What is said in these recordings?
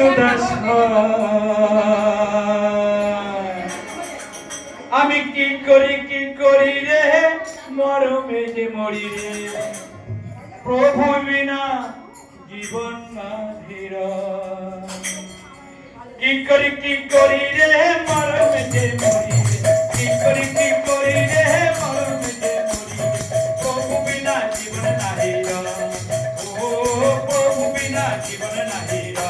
সুদাস আমি কি করি কি করি রে? মরমে যে মরি রে। প্রভু বিনা জীবন মাধির কি করি কি করি রে? মরমে যে মরি রে। কি করি কি করি রে? মরমে বিনা জীবন নাহির ও প্রভু বিনা জীবন নাহির কলিকাল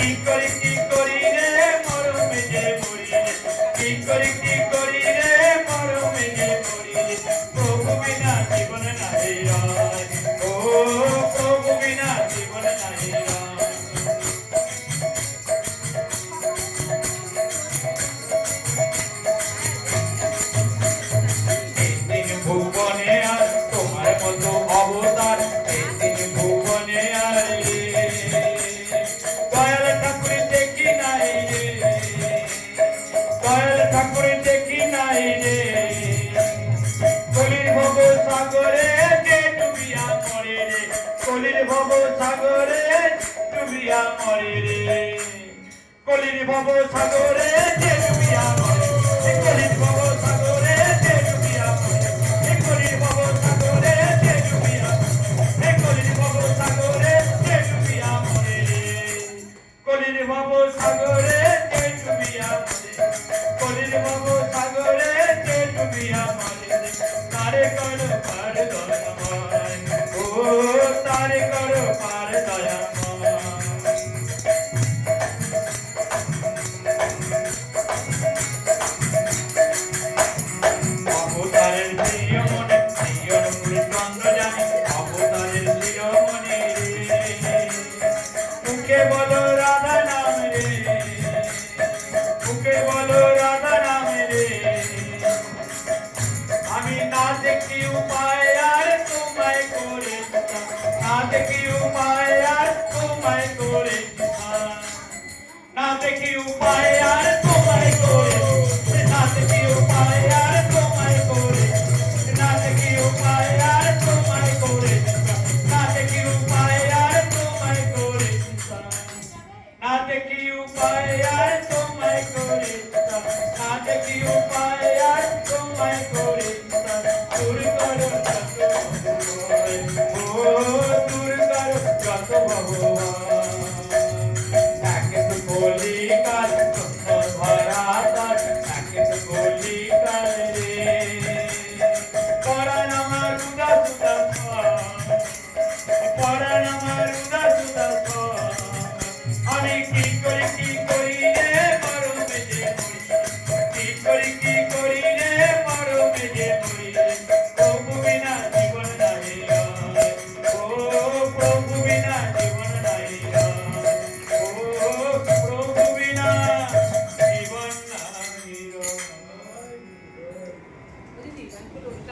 কি করি কি মরে রে কলির ভব সাগরে ডুবিয়া মরে কলির ভব সাগরে ডুবিয়া মরে? কলির ভব সাগরে ডুবিয়া রে কলির ভব সাগরে ডুবিয়া মরে? রে কলির ভব সাগরে ডুবিয়া মরে কলির ভব সাগরে ডুবিয়া মরে রে তারে কর পার देखी उपाय यार मैं ना देखी उपाय यार मैं उपाय उपाय यार तू मैं तोरे ना मैं तोरे उपाय यार तू मैं उपाय यार तू मैं Bye.